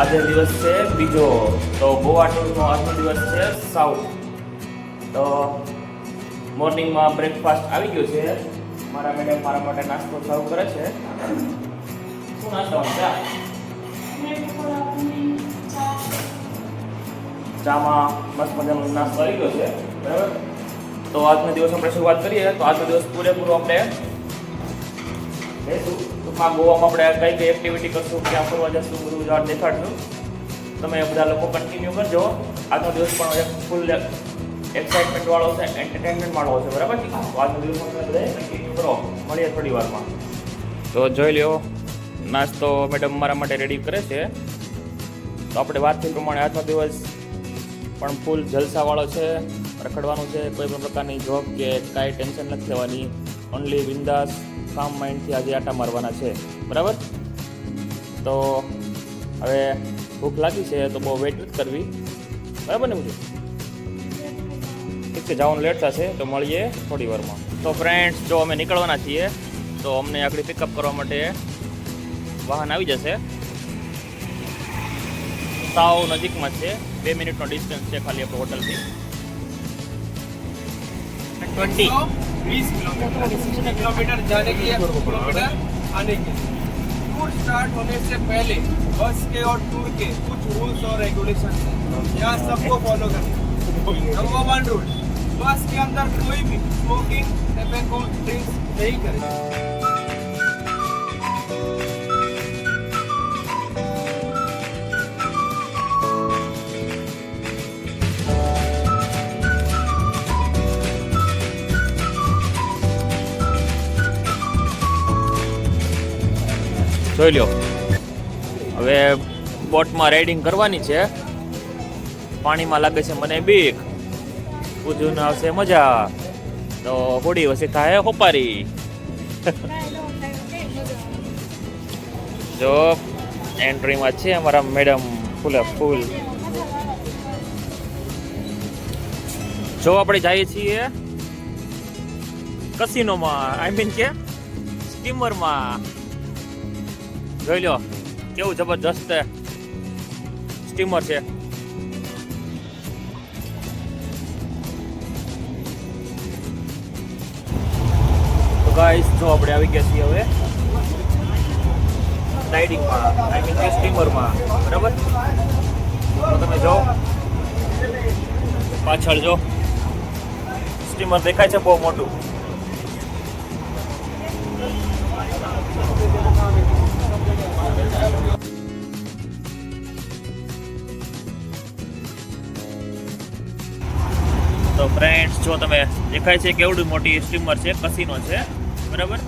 આજે દિવસ છે બીજો. તો ગોવા ટૂરનો આજનો દિવસ છે સાઉથ. તો મોર્નિંગમાં બ્રેકફાસ્ટ આવી ગયો છે. મારા મેડમ મારા માટે નાસ્તો સર્વ કરે છે. શું નાસ્તો ચામાં મસ્ત મજાનો નાસ્તો આવી ગયો છે. બરાબર? તો આજના દિવસ આપણે શરૂઆત કરીએ. તો આજનો દિવસ પૂરેપૂરો આપણે ટૂંકમાં ગોવામાં આપણે કઈ કઈ એક્ટિવિટી કરશું ક્યાં ફરવા જશું બધું જાણ દેખાડશું. તમે બધા લોકો કન્ટિન્યુ કરજો. આજનો દિવસ પણ એક ફૂલ એક્સાઇટમેન્ટ વાળો છે એન્ટરટેનમેન્ટ વાળો છે બરાબર આજનો દિવસ તમે બધા કન્ટિન્યુ કરો. મળીએ થોડી વારમાં. તો જોઈ લ્યો નાસ્તો મેડમ મારા માટે રેડી કરે છે. તો આપણે વાત થઈ પ્રમાણે આજનો દિવસ પણ ફૂલ જલસાવાળો છે રખડવાનું છે કોઈ પણ પ્રકારની જોબ કે કાંઈ ટેન્શન નથી લેવાની. ઓનલી બિંદાસ કામ માઇન્ડથી આજે આટા મારવાના છે. બરાબર? તો હવે ભૂખ લાગી છે તો બહુ વેઇટ નથી કરવી. બરાબર ને મુજબ ઠીક છે, જવાનું લેટ થશે તો મળીએ થોડી વારમાં. તો ફ્રેન્ડ્સ જો અમે નીકળવાના છીએ, તો અમને આગળ પિકઅપ કરવા માટે વાહન આવી જશે. સાવ નજીકમાં છે, બે મિનિટનો ડિસ્ટન્સ છે ખાલી આપણે હોટલથી ટ્વેન્ટી बीस किलोमीटर किलोमीटर जाने के लिए किलोमीटर आने के लिए टूर स्टार्ट होने से पहले बस के और टूर के कुछ रूल्स और रेगुलेशन है यहाँ सबको फॉलो करना नंबर वन रूल बस के अंदर कोई भी स्मोकिंग टैबेको ड्रिंक्स नहीं करे જોઈ લો હવે બોટમાં રાઇડિંગ કરવાની છે. પાણીમાં લાગે છે મને બીક. કૂદવું આવશે મજા. તો હોડી વસી થાય હોપારી. જો એન્ટ્રીમાં છે અમારા મેડમ ફૂલે ફૂલ. જો આપણે જઈએ છીએ કસિનોમાં આઈ મીન કે સ્ટીમરમાં. જોઈ લો, કેવું જબરજસ્ત સ્ટીમર છે. તો ગાઈસ જો આપણે આવી ગયા છીએ હવે રાઇડિંગમાં આઈ મીન કે સ્ટીમરમાં બરાબર? તમે જો, પાછળ જો, સ્ટીમર દેખાય છે બહુ મોટું. જો તમે દેખાય છે કેવડી મોટી સ્ટીમર છે કસીનો છે, બરાબર?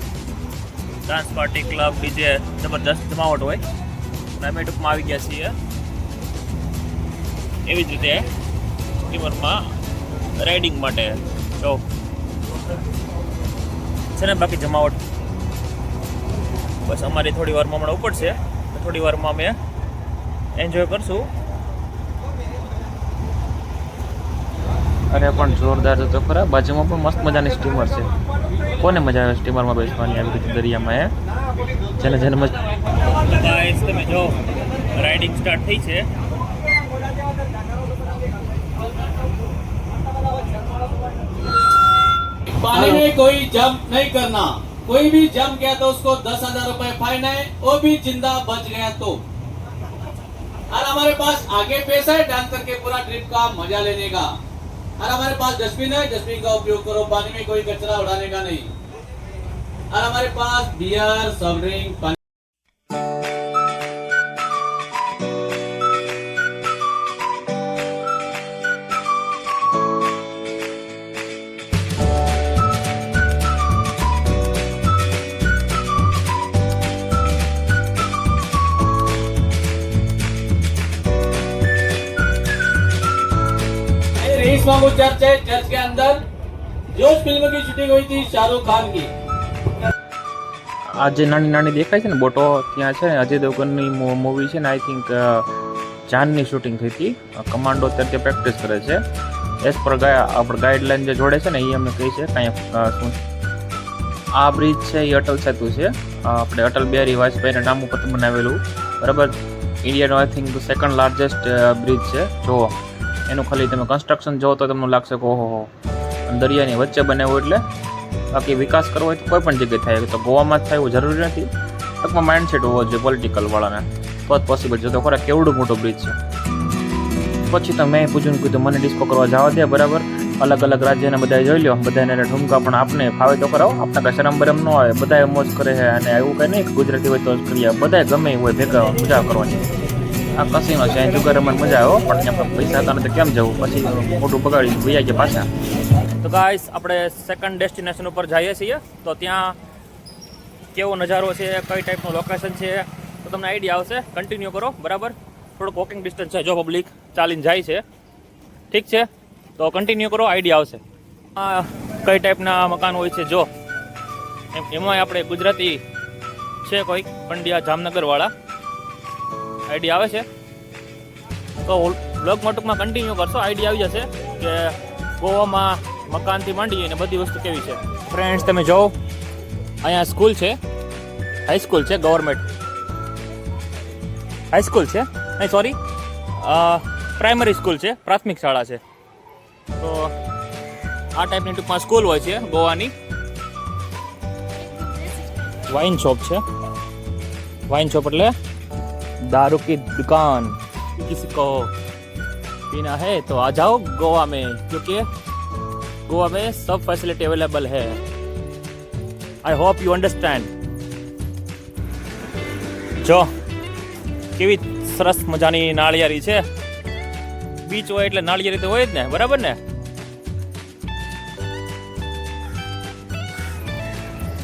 ડાન્સ પાર્ટી ક્લબ બીજે જબરદસ્ત જમાવટ હોય. અને અમે ટૂંકમાં આવી ગયા છીએ એવી જ રીતે સ્ટીમરમાં રાઇડિંગ માટે. જો. છે ને બાકી જમાવટ? બસ અમારી થોડી વારમાં હમણાં ઉપડશે. થોડી વારમાં અમે એન્જોય કરશું. અરે પણ જોરદાર તો ખરા બાજુમાં પણ મસ્ત મજાની સ્ટીમર છે કોને મજા આવે સ્ટીમરમાં બેસવાની આવી રીતે દરિયામાં હે જેને જેને મજા ગાઈસ તમે જો રાઇડિંગ સ્ટાર્ટ થઈ છે पानी में कोई जंप नहीं करना कोई भी जंप किया तो उसको दस हजार रूपए फाइन है वो भी जिंदा बच गया तो और हमारे पास आगे पैसा है डांस करके पूरा ट्रिप का मजा लेने का और हमारे पास डस्टबिन है डस्टबिन का उपयोग करो पानी में कोई कचरा उड़ाने का नहीं और हमारे पास beer soft drink Shahrukh Khan કી આ જે નાની નાની દેખાય છે ને બોટો ત્યાં છે, અજય દેવગનની મૂવી છે ને આઈ થિંક જાનની શૂટિંગ થઈ હતી. કમાન્ડો અત્યારે પ્રેક્ટિસ કરે છે. એઝ પર આપણે ગાઈડલાઇન જે જોડે છે ને, એ અમને કહે છે કાંઈ શું આ બ્રિજ છે, એ અટલ સેતુ છે. આપણે અટલ બિહારી વાજપેયીના નામ ઉપર બનાવેલું. બરાબર? ઇન્ડિયાનો I think second largest bridge છે. જુઓ. એનું ખાલી તમે કન્સ્ટ્રક્શન જુઓ તો તમને લાગશે કે ઓહો દરિયાની વચ્ચે બનાવ્યું એટલે બાકી વિકાસ કરવો હોય તો કોઈ પણ જગ્યાએ થાય. તો ગોવામાં જ થાય એવું જરૂરી નથી. ટૂંકમાં માઇન્ડસેટ હોવો જોઈએ પોલિટિકલ વાળાને. તો જ પોસિબલ છે. તો ખરા કેવડું મોટું બ્રિજ છે. પછી તો મેં પૂછ્યું કીધું, મને ડિસ્કો કરવા જવા દે બરાબર. અલગ અલગ રાજ્યને બધાએ જોઈ લો બધાને એને ઠુમકા પણ આપને ફાવે તો કરાવો આપણે કાંઈ શરમ બરમ ન આવે. બધાએ મોજ કરે છે. અને એવું કંઈ નહીં ગુજરાતી હોય તો જ કરીએ. બધાએ ગમે હોય ભેગા મજા કરવાની. આ છે અહીં જુગાર રમવાની મજા આવે હો, પણ આપણે પૈસા હતા તો કેમ જવું? પછી મોટું બગાડી ભૈયા ગયા પાછા. તો ગાઈસ આપણે સેકન્ડ ડેસ્ટિનેશન ઉપર જઈએ છીએ. તો ત્યાં કેવો નજારો છે કઈ ટાઈપનું લોકેશન છે તો તમને આઈડિયા આવશે. કન્ટિન્યુ કરો બરાબર? થોડુંક વોકિંગ ડિસ્ટન્સ છે જો પબ્લિક ચાલીને જાય છે. ઠીક છે? તો કન્ટિન્યુ કરો આઈડિયા આવશે. આ કઈ ટાઈપના મકાન હોય છે જો. એમાં આપણે ગુજરાતી છે કોઈ પંડ્યા જામનગરવાળા. આઈડિયા આવે છે. તો બ્લોગમાં ટૂંકમાં કન્ટિન્યુ કરશો. આઈડિયા આવી જશે કે ગોવામાં મકાનથી માંડી અને બધી વસ્તુ કેવી છે. ફ્રેન્ડ્સ તમે જોવો. અહીંયા સ્કૂલ છે. હાઈસ્કૂલ છે ગવર્મેન્ટ હાઈસ્કૂલ છે? નહીં સોરી પ્રાઇમરી સ્કૂલ છે પ્રાથમિક શાળા છે. તો આ ટાઈપની ટૂંકમાં સ્કૂલ હોય છે ગોવાની. વાઇન શોપ છે. વાઇન શોપ એટલે दारू की दुकान किसी को पीना है तो आ जाओ गोवा में क्योंकि गोवा में सब फैसिलिटी अवेलेबल है आई होप यू अंडरस्टैंड જો કેવી સરસ મજાની નાળિયેરી છે બીચ હોય એટલે નાળિયેરી તો હોય જ ને બરાબર ને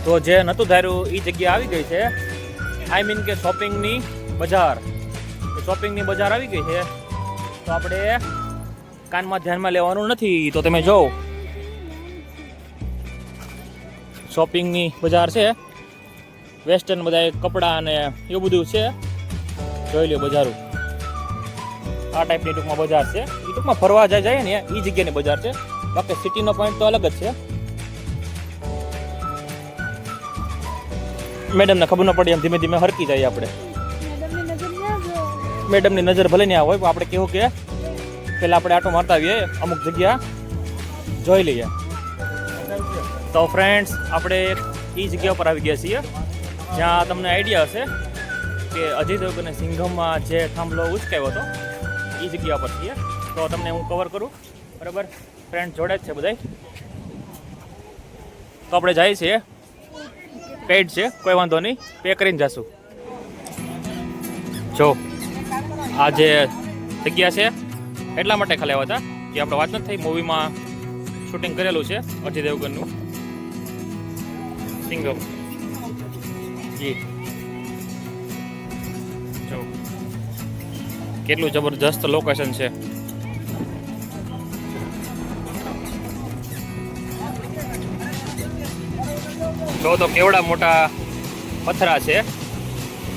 તો જે નતું ધાર્યું એ જગ્યા આવી ગઈ છે આઈ મીન કે શોપિંગની બજાર. શોપિંગની બજાર આવી ગઈ છે. તો આપણે કાનમાં ધ્યાનમાં લેવાનું નથી. તો તમે જો. શોપિંગની બજાર છે. વેસ્ટર્ન બધા કપડાં અને એવું બધું છે. જોઈ લ્યો બજારો. આ ટાઈપની ટૂંકમાં બજાર છે. એ ટૂંકમાં ફરવા જાય જાય ને એ જગ્યાની બજાર છે. બાકી સિટીનો પોઈન્ટ તો અલગ જ છે. મેડમને ખબર ન પડી એમ ધીમે ધીમે હરકી જાય આપણે. મેડમની નજર ભલે નહીં હોય, પણ આપણે કેવું કે પેલા આપણે આટો મારતા આવીએ, અમુક જગ્યા જોઈ લઈએ. તો ફ્રેન્ડ્સ આપણે એ જગ્યા પર આવી ગયા છીએ, જ્યાં તમને આઈડિયા હશે કે અજય દેવગને સિંઘમમાં જે થાંભલો ઉચકાયો હતો એ જગ્યા પર છીએ. તો તમને હું કવર કરું, બરાબર? ફ્રેન્ડ જોડે જ છે બધાય. તો આપણે જઈએ છીએ. પેડ છે, કોઈ વાંધો નહીં. પે કરીને જશું. જો. આ જે જગ્યા છે. એટલા માટે ખાલી આવ્યા હતા કે આપણે વાત નથી થઈ મૂવીમાં શૂટિંગ કરેલું છે, અજય દેવગનનું. સિંગમ જી. જો. કેટલું જબરજસ્ત લોકેશન છે. જો તો કેવડા મોટા પથરા છે.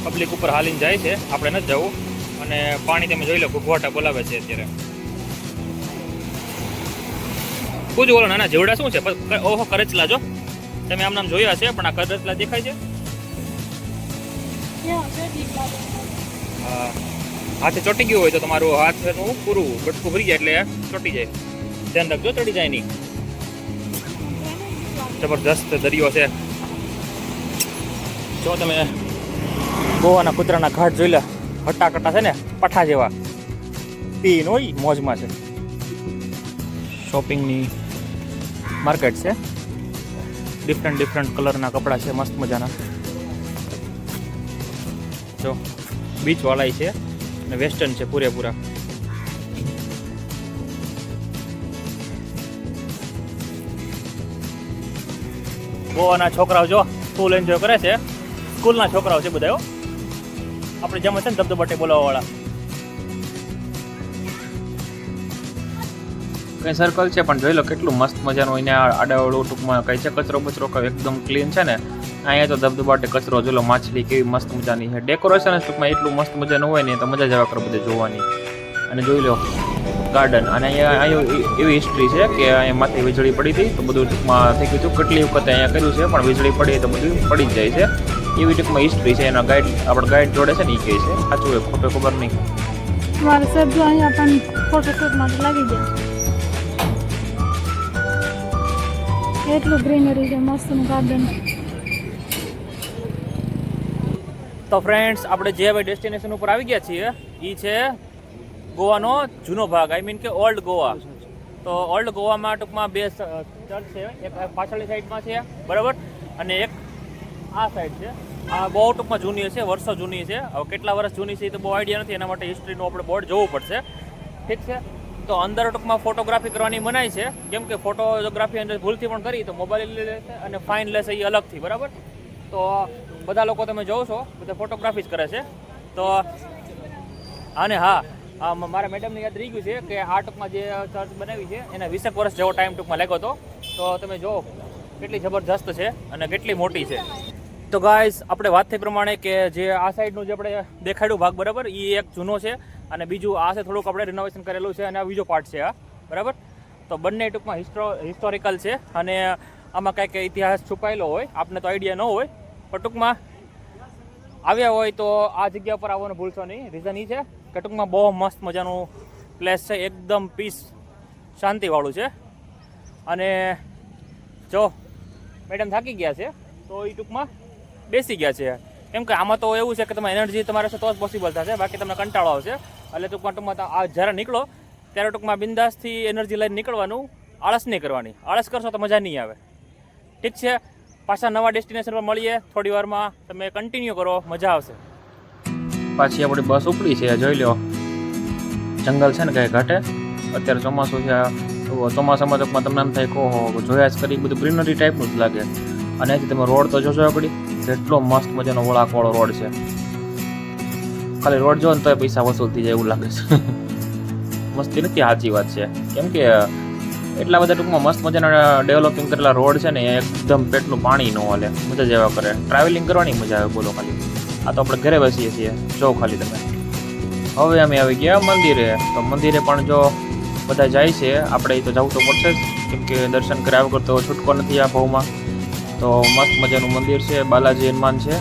પબ્લિક ઉપર હાલીને જાય છે. આપણે નથી જવું. અને પાણી તમે જોઈ લો ઘૂઘવાટા બોલાવે છે અત્યારે. પૂછું બોલો નાના જેવડા શું છે? ઓહો કરચલા જો. તમે આમ નામ જોયા છે પણ આ કરચલા દેખાય છે. હાથે ચોટી ગયું હોય તો તમારું હાથનું પૂરું બટકું ભરી જાય એટલે ચોટી જાય. ધ્યાન રાખજો ચડી જાય નહીં જબરદસ્ત દરિયો છે. જો તમે ગોવાના કૂતરાના ઘાટ જોઈ લે. હટ્ટા છે ને પઠા જેવા. પીન હોય, મોજમાં છે. શોપિંગની માર્કેટ છે. ડિફરન્ટ ડિફરન્ટ કલરના કપડાં છે, મસ્ત મજાના. જો બીચ વાળાય છે અને વેસ્ટર્ન છે પૂરેપૂરા. ગોવાના છોકરાઓ જો ફૂલ એન્જોય કરે છે. સ્કૂલના છોકરાઓ છે બધા. આપણે જેમ છે ને ધબધબાટે બોલાવવાવાળા. કઈ સર્કલ છે? પણ જોઈ લો કેટલું મસ્ત મજાનું અહીંયા આડાવડું ટૂંકમાં કઈ છે? કચરો બચરો એકદમ ક્લીન છે ને? અહીંયા તો ધબધબાટે કચરો જોઈ લો, માછલી કેવી મસ્ત મજાની છે. ડેકોરેશન ટૂંકમાં એટલું મસ્ત મજાનું હોય ને તો મજા જવા કરે બધે જોવાની. અને જોઈ લો ગાર્ડન અને અહીંયા અહીંયા એવી હિસ્ટ્રી છે કે અહીંયા માથે વીજળી પડી હતી, તો બધું ટૂંકમાં થઈ ગયું હતું. કેટલી વખત અહીંયા કર્યું છે, પણ વીજળી પડી તો બધું પડી જાય છે. એવી ટૂંકમાં હિસ્ટ્રી છે એના ગાઈડ આપણે ગાઈડ જોડે છે ને એ કહે છે. સાચું હોય ખોટું ખબર નહીં. મારે સાહેબ જો અહીંયા પણ ફોટોશૂટ માટે લાગી ગયા. એટલું ગ્રીનરી છે મસ્તનું ગાર્ડન તો ફ્રેન્ડ્સ આપણે જે હવે ડેસ્ટિનેશન ઉપર આવી ગયા છીએ એ છે ગોવાનો જૂનો ભાગ આઈ મીન કે ઓલ્ડ ગોવા. તો ઓલ્ડ ગોવામાં ટૂંકમાં બે ચર્ચ છે એક પાછળની સાઈડમાં છે બરાબર? અને એક આ સાઈડ છે. આ બહુ ટૂંકમાં જૂની છે, વર્ષો જૂની છે. હવે કેટલા વર્ષ જૂની છે એ તો બહુ આઈડિયા નથી, એના માટે હિસ્ટ્રીનું આપણે બોર્ડ જોવું પડશે. ઠીક છે? તો અંદર ટૂંકમાં ફોટોગ્રાફી કરવાની મનાઈ છે. કેમ કે ફોટોગ્રાફી અંદર ભૂલથી પણ કરી, તો મોબાઈલ લેશે અને ફાઇન લેશે એ અલગથી, બરાબર? તો બધા લોકો તમે જોવો છો, બધા ફોટોગ્રાફી જ કરે છે. તો અને હા મારા મેડમને યાદ રહી ગયું છે કે આ ટૂંકમાં જે ચર્ચ બનાવી છે, એને વીસેક વર્ષ જેવો ટાઈમ ટૂંકમાં લાગ્યો હતો. તો તમે જુઓ કેટલી જબરજસ્ત છે અને કેટલી મોટી છે. તો ગાઈઝ આપણે વાત થઈ પ્રમાણે કે જે આ સાઈડનું જે આપણે દેખાડ્યું ભાગ, બરાબર? એ એક જૂનો છે અને બીજું આ છે થોડુંક આપણે રિનોવેશન કરેલું છે અને આ બીજો પાર્ટ છે આ બરાબર? તો બંને ટૂંકમાં હિસ્ટો હિસ્ટોરિકલ છે અને આમાં કાંઈક ઇતિહાસ છુપાયેલો હોય, આપને તો આઈડિયા ન હોય, પણ ટૂંકમાં આવ્યા હોય તો આ જગ્યા પર આવવાનું ભૂલશો નહીં. રીઝન એ છે કે ટૂંકમાં બહુ મસ્ત મજાનું પ્લેસ છે, એકદમ પીસ શાંતિવાળું છે. અને જો મેડમ થાકી ગયા છે, તો એ ટૂંકમાં બેસી ગયા છે. કેમ કે આમાં તો એવું છે કે તમે એનર્જી તમારે છે તો જ પોસિબલ થશે, બાકી તમને કંટાળો આવશે. એટલે ટૂંકમાં ટૂંકમાં આ જ્યારે નીકળો, ત્યારે ટૂંકમાં બિંદાસથી એનર્જી લઈને નીકળવાનું આળસ નહીં કરવાની. આળસ કરશો તો મજા નહીં આવે. ઠીક છે? પાછા નવા ડેસ્ટિનેશન પર મળીએ. થોડી વારમાં તમે કન્ટિન્યુ કરો. મજા આવશે. પાછી આપણી બસ ઉપડી છે. જોઈ લો જંગલ છે ને કઈ ઘાટે? અત્યારે ચોમાસું છે. ચોમાસામાં તો તમને એમ થાય કહો જોયા જ કરી. બધું ગ્રીનરી ટાઈપનું જ લાગે. અને તમે રોડ તો જોશો આગળ. કેટલો મસ્ત મજાનો વળાકવાળો રોડ છે. ખાલી રોડ જો ને તોય પૈસા વસૂલ થઈ જાય એવું લાગે છે. મસ્તી નથી, સાચી વાત છે. કેમ કે એટલા બધા ટૂંકમાં મસ્ત મજાના ડેવલપિંગ કરેલા રોડ છે ને એકદમ પેટનું પાણી ન હાલે. મજા જેવા કરે. ટ્રાવેલિંગ કરવાની મજા આવે, બોલો ખાલી. આ તો આપણે ઘરે બેસીએ છીએ. જો ખાલી તમે. હવે અમે આવી ગયા મંદિરે. તો મંદિરે પણ જો બધા જાય છે, આપણે તો જવું તો પડશે જ. કેમ કે દર્શન કર્યા વગર તો છૂટકો નથી આ ભાવમાં. તો મસ્ત મજાનું મંદિર છે બાલાજી હનુમાન છે.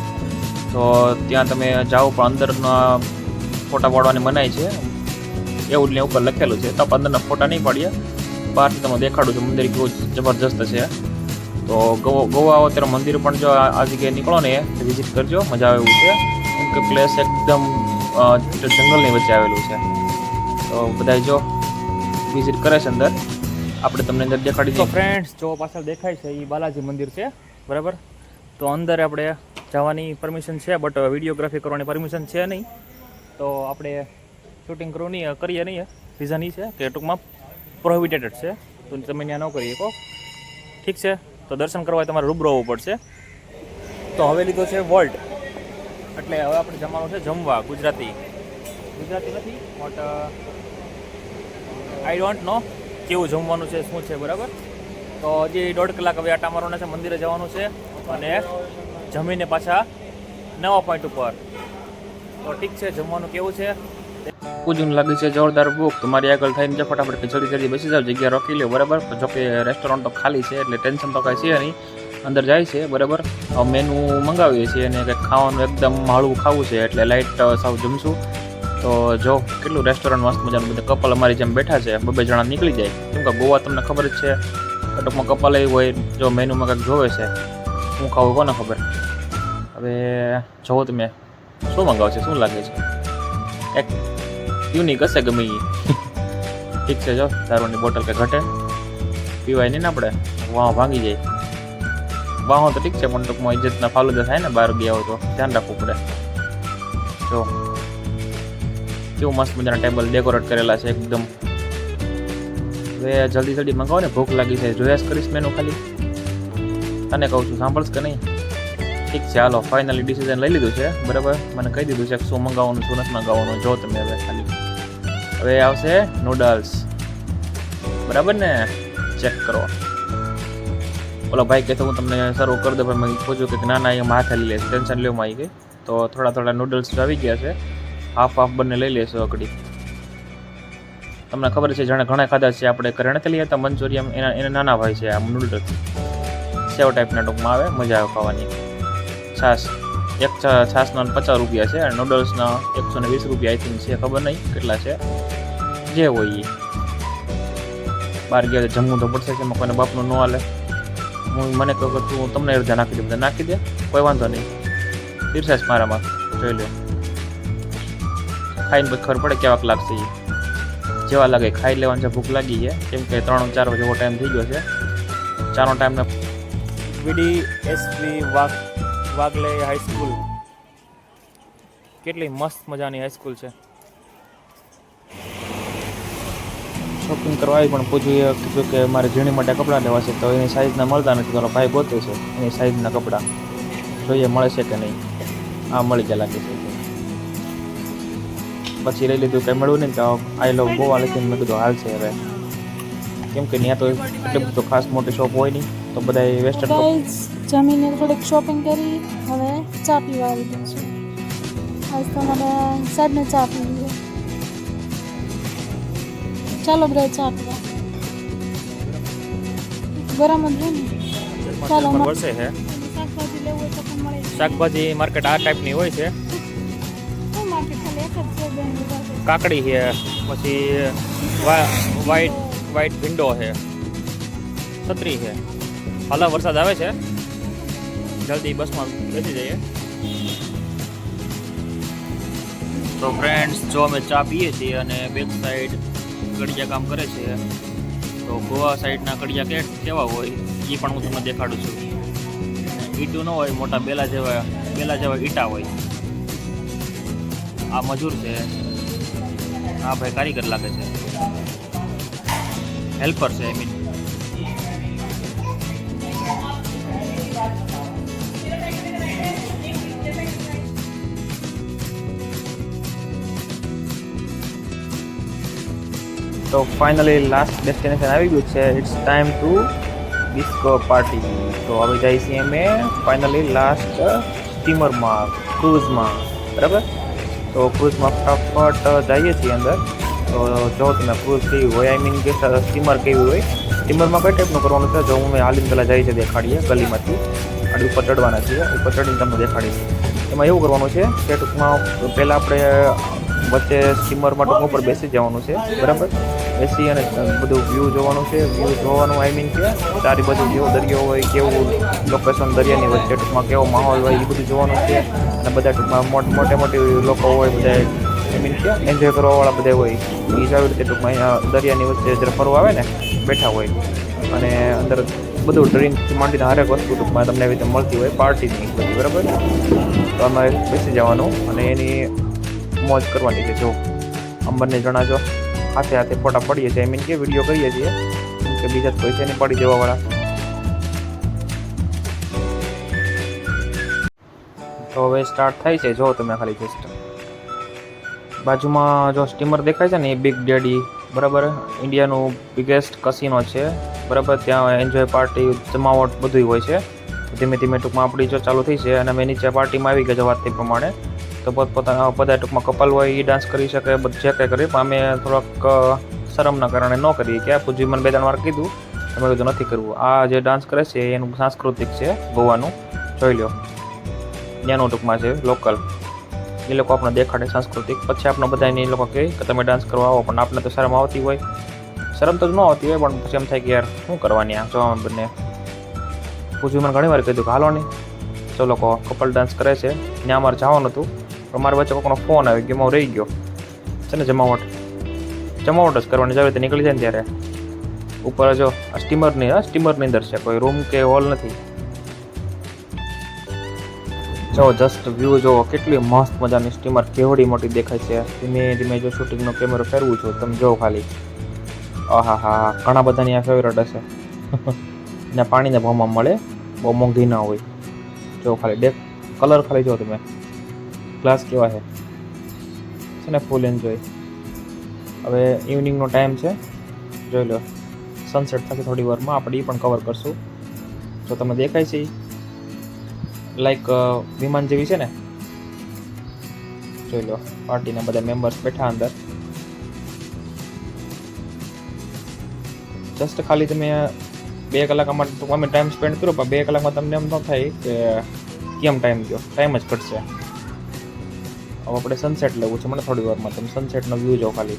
તો ત્યાં તમે જાઓ પણ અંદરના ફોટા પાડવાની મનાઈ છે. એવું ને ઉપર લખેલું છે. તો અંદરના ફોટા નહીં પાડીએ બહારથી તમે દેખાડું છું મંદિર કેવું જબરજસ્ત છે. તો ગોવા આવો ત્યારે મંદિર પણ જો આ જગ્યાએ નીકળો ને વિઝિટ કરજો. મજા આવે એવું છે. કેમ કે પ્લેસ એકદમ જંગલની વચ્ચે આવેલું છે. તો બધા જો વિઝિટ કરે છે અંદર. આપણે તમને અંદર દેખાડી દઈએ. ફ્રેન્ડ્સ જો પાછળ દેખાય છે એ બાલાજી મંદિર છે. બરાબર? તો અંદર આપણે જવાની પરમિશન છે બટ વિડીયોગ્રાફી કરવાની પરમિશન છે નહીં. તો આપણે શૂટિંગ કરવું નહીં કરીએ નહીં રીઝન એ છે કે ટૂંકમાં પ્રોહિબિટેડ છે. તો તમે ત્યાં ન કરી શકો. ઠીક છે? તો દર્શન કરવા તમારે રૂબરૂ આવવું પડશે. તો હવે લીધો છે વોલ્ટ એટલે હવે આપણે જમવાનું છે જમવા, ગુજરાતી. ગુજરાતી નથી બટ આઈ ડોન્ટ નો કેવું જમવાનું છે, શું છે, બરાબર? તો હજી દોઢ કલાક હવે આટા મારવાના છે, મંદિરે જવાનું છે અને જમીને પાછા નવા પોઈન્ટ ઉપર. તો ઠીક છે, જમવાનું કેવું છે? પૂજન લાગે છે, જોરદાર ભૂખ. તમારી આગળ થઈને જો ફટાફટ જલ્દી જલ્દી બેસી જાવ, જગ્યા રોકી લે બરાબર? જો કે રેસ્ટોરન્ટ તો ખાલી છે, એટલે ટેન્શન તો કાંઈ છે નહીં. અંદર જાય છે, બરાબર? મેનુ મંગાવીએ છીએ અને કંઈક ખાવાનું એકદમ હળવું ખાવું છે, એટલે લાઇટ સાવ જમશું. તો જો, કેટલું રેસ્ટોરન્ટ મસ્ત મજાનું બધા કપલ અમારી જેમ બેઠા છે, બબે જણા નીકળી જાય. કેમ કે ગોવા તમને ખબર જ છે ટૂંકમાં કપલ એ હોય, જો મેનુમાં કંઈક જોવે છે શું ખાવું કોને ખબર? હવે જોવો તમે, શું મંગાવશે શું લાગે છે? એક યુનિક હશે ગમે એ ઠીક છે, જો, દારૂની બોટલ કે ઘટે. પીવાય નહીં ને આપણે, વાહ, ભાંગી જાય. વાહો, તો ઠીક છે, પણ ટૂંકમાં ઇજ્જતના ફાલુદા થાય ને, બહાર ગયા હોય તો ધ્યાન રાખવું પડે. જો, કેવું મસ્ત મજાના ટેબલ ડેકોરેટ કરેલા છે, એકદમ હવે જલ્દી જલ્દી મંગાવો ને, ભૂખ લાગી છે. જોયા કરીશ મેનુ ખાલી. તને કહું છું, સાંભળશ કે નહીં? ઠીક છે, હાલો ફાઇનલી ડિસિઝન લઈ લીધું છે. બરાબર? મને કહી દીધું છે કે શું મંગાવવાનું, શું નથી મંગાવવાનું. જો તમે હવે ખાલી. હવે આવશે નૂડલ્સ બરાબર ને? ચેક કરો. ઓલો ભાઈ કહેતો હું તમને સર્વ કરી દઉં, પણ મેં પૂછ્યું કે ના ના એ માથે લઈ લેશે. ટેન્શન લેવામાં આવી ગઈ. તો થોડા થોડા નૂડલ્સ આવી ગયા છે. હાફ હાફ બંને લઈ લેશો અકડી. તમને ખબર છે, જાણે ઘણા ખાધા છે, આપણે કરણે લઈએ તો મંચુરિયમ એના એના નાના ભાઈ છે, આ નૂડલ્સ સેવ ટાઈપના ટૂંકમાં આવે, મજા આવે ખાવાની. છાશ, એક છાશના પચાસ રૂપિયા છે અને નૂડલ્સના એકસો ને વીસ રૂપિયા આઈ થિંક છે, ખબર નહીં કેટલા છે. જે હોય એ બહાર ગયા જમવું તો પડશે છે કોઈને બાપનું ન હાલે. હું મને કહું કે તું તમને અડધા નાખી દે, બધા નાખી દે, કોઈ વાંધો નહીં. પીરસાશ મારામાં, જોઈ લો ખાઈને પછી ખબર પડે કેવાક લાગશે એ જેવા લાગે ખાઈ લેવાની છે ભૂખ લાગી છે. કેમ કે ત્રણ ચાર જેવો ટાઈમ થઈ ગયો છે. ચારનો ટાઈમને વીડી એસપી વાગ વાગલે હાઈસ્કૂલ કેટલી મસ્ત મજાની હાઈસ્કૂલ છે. શોપિંગ કરવા આવી પણ પૂછ્યું કીધું કે મારે ઝીણી માટે કપડાં લેવા છે તો એની સાઈઝના મળતા નથી તારો ભાઈ ગોતે છે એની સાઈઝના કપડાં. જોઈએ મળે છે કે નહીં? આ મળી ગયા લાગે છે. પછી લઈ લીધું કંઈ મળ્યું નહીં તો આઈ લવ ગોવા લખીને મેં કીધું હાલ છે હવે. કેમ કે ત્યાં તો એટલી બધું ખાસ મોટી શોપ હોય નહીં તો બધા વેસ્ટર્ન જમીને થોડીક શોપિંગ કરી હવે ચા પીવા આવી ગયું છું. આજ તમારે સાહેબને ચા પીવી ચાલો બધા ચા પીવા. ગરમ જ ને. ચાલો વર્ષે છે શાકભાજી તો માર્કેટ આ ટાઈપની હોય છે. માર્કેટ ખાલી એક જ? કાકડી છે, પછી વ્હાઈટ વ્હાઈટ ભીંડો છે, છત્રી છે. હાલ, વરસાદ આવે છે. જલ્દી બસમાં બેસી જઈએ. તો ફ્રેન્ડ્સ જો અમે ચા પીએ છીએ અને બેક સાઈડ કડિયા કામ કરે છે, તો ગોવા સાઈડના કડિયા કે, કેવા હોય એ પણ હું તમને દેખાડું છું. ઈટું ન હોય, મોટા બેલા જેવા બેલા જેવા ઈટા હોય. આ મજૂર છે. હા ભાઈ, કારીગર લાગે છે. હેલ્પર છે આઈ મીન તો ફાઇનલી લાસ્ટ ડેસ્ટિનેશન આવી ગયું છે. It's time to disco party તો હવે જઈએ છીએ અમે ફાઇનલી લાસ્ટ સ્ટીમરમાં ક્રૂઝમાં બરાબર? તો ક્રૂઝમાં ફટાફટ જઈએ છીએ અંદર. તો જો તમે ક્રૂઝ કેવી હોય આઈ મીન કે સ્ટીમર કેવી હોય સ્ટીમરમાં કઈ ટાઈપનું કરવાનું છે? જો હું હાલીને પહેલાં જઈએ છીએ દેખાડીએ, ગલીમાંથી. આડી ઉપર ચડવાના છીએ. ઉપર ચડીને તમને દેખાડીએ. એમાં એવું કરવાનું છે કે ટૂંકમાં પહેલાં આપણે વચ્ચે સ્ટીમરમાં ટૂંક ઉપર બેસી જવાનું છે. બરાબર? બેસી અને બધું વ્યૂ જોવાનું છે. વ્યૂ જોવાનું આઈ મીન કે ચારે બાજુ કેવો દરિયો હોય, કેવું લોકેશન દરિયાની વચ્ચે ટૂંકમાં કેવો માહોલ હોય એ બધું જોવાનું છે. અને બધા ટૂંકમાં મોટ, મોટે મોટી લોકો હોય, બધા મીન કે એન્જોય કરવાવાળા બધા હોય. એ જ આવી રીતે ટૂંકમાં અહીંયા દરિયાની વચ્ચે જ્યારે ફરવા આવે ને, બેઠા હોય. અને અંદર બધું ડ્રિંક માંડીને હરેક વસ્તુ ટૂંકમાં તમને એવી રીતે મળતી હોય. પાર્ટીની બધી, બરાબર? તો આમાં બેસી જવાનું અને એની મોજ કરવાની છે. જો, અંબરને જણાજો. હાથે હાથે ફોટા પડીએ છીએ. આઈ મીન કે વીડિયો કરીએ છીએ. કે બીજા કોઈ છે નહીં, પડી જવાવાળા. તો હવે સ્ટાર્ટ થાય છે. જો તમે ખાલી જસ્ટ બાજુમાં જો સ્ટીમર દેખાય છે ને, એ બિગ ડેડી બરાબર? ઇન્ડિયાનું બિગેસ્ટ કસિનો છે. બરાબર? ત્યાં એન્જોય પાર્ટી જમાવટ બધું હોય છે. ધીમે ધીમે ટૂંકમાં આપણી જો ચાલુ થઈ છે અને અમે નીચે પાર્ટીમાં આવી ગયા છે વાત પ્રમાણે. તો પોતપોતાના બધા ટૂંકમાં કપલ હોય એ ડાન્સ કરી શકે જે કંઈ કરીએ પણ અમે થોડાક શરમના કારણે ન કરીએ કે પૂજી મને બે ત્રણ વાર કીધું. તમે કીધું નથી કરવું આ જે ડાન્સ કરે છે, એનું સાંસ્કૃતિક છે, ગોવાનું. જોઈ લો ત્યાંનું ટૂંકમાં છે, લોકલ. એ લોકો આપણે દેખાડે સાંસ્કૃતિક. પછી આપણે બધાને એ લોકો કહે કે તમે ડાન્સ કરવા આવો, પણ આપણે તો શરમ આવતી હોય. શરમ તો ન આવતી હોય, પણ પછી એમ થાય કે યાર, શું કરવાની આ? જોવા બંને. પૂછ્યું મને ઘણી વાર કીધું કે, હાલો નહીં તો લોકો કપલ ડાન્સ કરે છે. ત્યાં અમારે જવાનું હતું. પણ મારા વચ્ચે કોઈનો ફોન આવી ગયો હું રહી ગયો. છે ને, જમાવટ. જમાવટ જ કરવાની જરૂર નીકળી જાય ને ત્યારે. ઉપર જો સ્ટીમરની સ્ટીમરની અંદર છે, કોઈ રૂમ કે હોલ નથી. જો જસ્ટ વ્યૂ જોવો કેટલી મસ્ત મજાની સ્ટીમર કેવડી મોટી દેખાય છે. ધીમે ધીમે જો શૂટિંગનો કેમેરો ફેરવું છું, તમે જોવો ખાલી. આહા હા ઘણા બધાની આ ફેવરેટ હશે. ને પાણીના ભાવમાં મળે, બહુ મોંઘી ના હોય. જો ખાલી ડેક કલર ખાલી જો તમે. ગ્લાસ કેવા છે? છે ને ફૂલ એન્જોય હવે ઇવનિંગનો ટાઈમ છે. જોઈ લો. સનસેટ થશે થોડી વારમાં, આપણે એ પણ કવર કરશું. જો તમે દેખાય છે લાઈક વિમાન જેવી છે ને? જોઈ લો, પાર્ટીના બધા મેમ્બર્સ બેઠા અંદર. જસ્ટ ખાલી તમે બે કલાક માટે અમે ટાઈમ સ્પેન્ડ કરો પણ બે કલાકમાં તમને એમ ન થાય કે કેમ ટાઈમ ગયો? ટાઈમ જ ઘટશે. હવે આપણે સનસેટ લેવું છે, મને થોડી વારમાં. તમે સનસેટનો વ્યૂ જો ખાલી.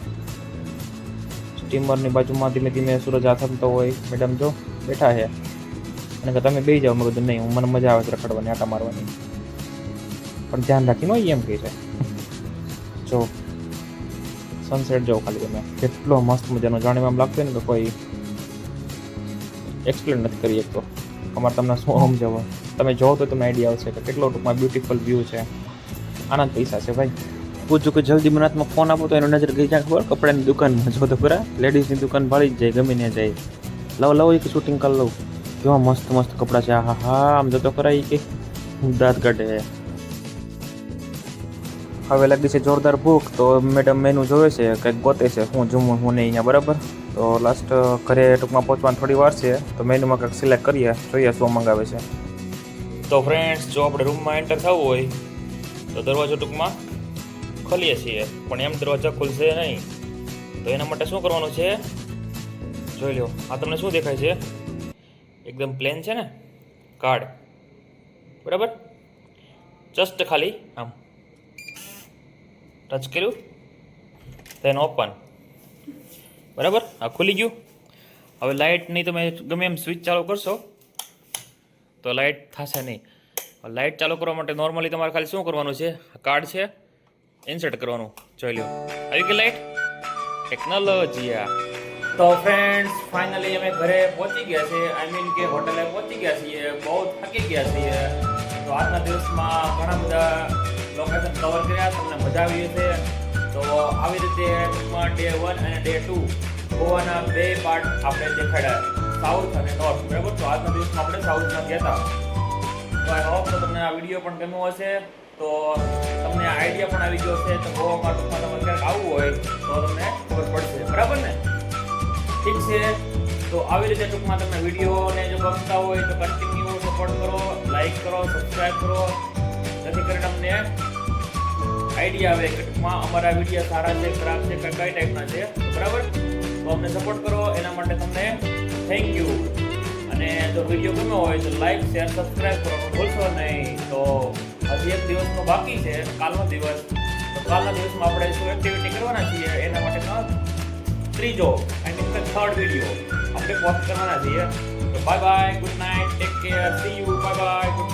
સ્ટીમરની બાજુમાં ધીમે ધીમે સૂરજ આથમતો હોય. મેડમ જો, બેઠા છે. અને કે તમે બે જાઓ મેં કીધું નહીં, મને મજા આવે છે રખડવાની, આટા મારવાની. પણ ધ્યાન રાખીને હોય એમ કહે છે. જો સનસેટ જાઓ ખાલી તમે. કેટલો મસ્ત મજાનો જાણે એમ લાગતું ને કે કોઈ એક્સપ્લેન નથી કરી શકતો. અમારે તમને શું સમજાવવા? તમે જોવો તો તમને આઈડિયા આવશે કે કેટલો ટૂંકમાં બ્યુટીફુલ વ્યૂ છે. આનંદ પૈસા છે ભાઈ. પૂછું કે જલ્દી મને હાથમાં ફોન આપો તો એનો નજર ગઈ જાય ખબર? કપડાની દુકાનમાં જો તો ખરા. લેડીઝની દુકાન ભાળી જ જાય ગમીને જાય. લવ લવ, એક શૂટિંગ કરી લઉં. કેવા મસ્ત મસ્ત કપડાં છે હા હા આમ જતો કરાય કે દાંત કાઢે હવે લાગી છે જોરદાર ભૂખ તો મેડમ મેનુ જોવે છે કંઈક ગોતે છે હું જમું હું નહીં અહીંયા બરાબર તો લાસ્ટ ઘરે ટૂંકમાં પહોંચવાનું થોડી વાર છે તો મેનુમાં કંઈક સિલેક્ટ કરીએ જોઈએ શું મંગાવે છે. તો ફ્રેન્ડ્સ જો આપણે રૂમમાં એન્ટર થવું હોય તો દરવાજો ટૂંકમાં ખોલીએ છીએ. પણ એમ દરવાજા ખુલશે નહીં. તો એના માટે શું કરવાનું છે? જોઈ લો આ તમને શું દેખાય છે? એકદમ પ્લેન છે ને? કાર્ડ બરાબર? જસ્ટ ખાલી, આમ. ટચ કર્યું. તેન ઓપન બરાબર? આ ખુલી ગયું. હવે લાઇટ નહીં તમે ગમે એમ સ્વિચ ચાલુ કરશો, તો લાઇટ થશે નહીં. લાઇટ ચાલુ કરવા માટે નોર્મલી તમારે ખાલી શું કરવાનું છે? કાર્ડ છે ઇન્સર્ટ કરવાનું. જોઈ લો આવી ગઈ લાઇટ ટેકનોલોજી આ તો ફ્રેન્ડ્સ ફાઇનલી અમે ઘરે પહોંચી ગયા છે આઈ મીન કે હોટલે પહોંચી ગયા છીએ. બહુ થાકી ગયા છીએ. તો આજના દિવસમાં ઘણા બધા લોકેશન કવર કર્યા. તમને મજા આવી હશે. તો આવી રીતે ટૂંકમાં ડે વન અને ડે ટુ ગોવાના બે પાર્ટ આપણે દેખાડ્યા. સાઉથ અને નોર્થ બરાબર? તો આજના દિવસમાં આપણે સાઉથમાં ગયા હતા તો આઈ હોપ તો તમને આ વીડિયો પણ ગમ્યો હશે. તો તમને આઈડિયા પણ આવી ગયો હશે. તો ગોવામાં ટૂંકમાં તમારે ક્યાંક આવવું હોય તો તમને ખબર પડશે. બરાબર ને? ઠીક છે? તો આવી રીતે ટૂંકમાં તમે વિડીયોને જો ગમતા હોય તો કન્ટિન્યુ સપોર્ટ કરો લાઈક કરો સબસ્ક્રાઈબ કરો. જેથી કરીને અમને આઈડિયા આવે કે ટૂંકમાં અમારા વીડિયો સારા છે, ખરાબ છે કે કઈ ટાઈપના છે. બરાબર? તો અમને સપોર્ટ કરો, એના માટે તમને થેન્ક યુ અને જો વીડિયો ગમ્યો હોય તો લાઈક શેર સબસ્ક્રાઈબ કરવાનું ભૂલશો નહીં. તો હજી એક દિવસનો બાકી છે, કાલનો દિવસ. તો કાલના દિવસમાં આપણે શું એક્ટિવિટી કરવાના છીએ, એના માટેનો ત્રીજો આઈ મીન થર્ડ વીડિયો આપણે પોસ્ટ કરવાના છીએ. તો bye bye good night take care see you bye bye good